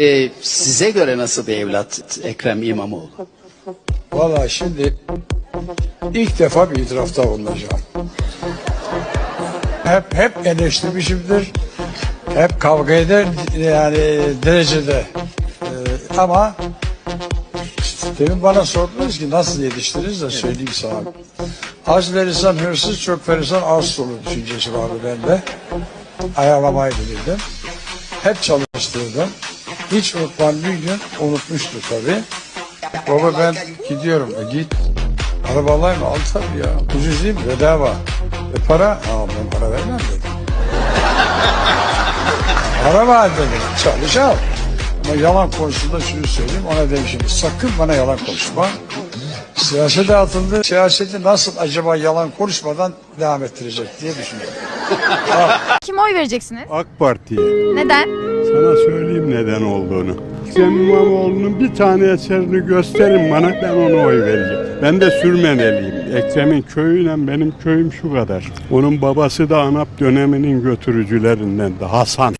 Ee, size göre nasıl bir evlat Ekrem İmamoğlu? Valla şimdi ilk defa bir itirafta bulunacağım. Hep hep eleştirmişimdir. Hep kavga eder yani derecede. Ee, ama demin bana sordunuz ki nasıl yetiştiririz de söyleyeyim sana. Az verirsen hırsız, çok verirsen az olur düşüncesi vardı bende. Ayarlamayı bilirdim. Hep çalıştırdım. Hiç unutmam bir gün unutmuştu tabii. Baba ben gidiyorum. E git. Araba alayım? Al tabii ya. Ucuz değil mi? Bedava. E para? Aa ben para vermem dedim. para var dedim. Çalış al. Ama yalan konusunda şunu söyleyeyim. Ona dedim şimdi sakın bana yalan konuşma. Siyasete atıldı. Siyaseti nasıl acaba yalan konuşmadan devam ettirecek diye düşünüyorum. Kime oy vereceksiniz? AK Parti'ye. Neden? Sana söyleyeyim neden olduğunu. Ekrem İmamoğlu'nun bir tane eserini gösterin bana ben ona oy vereceğim. Ben de Sürmeneliyim. Ekrem'in köyüyle benim köyüm şu kadar. Onun babası da ANAP döneminin götürücülerinden de Hasan.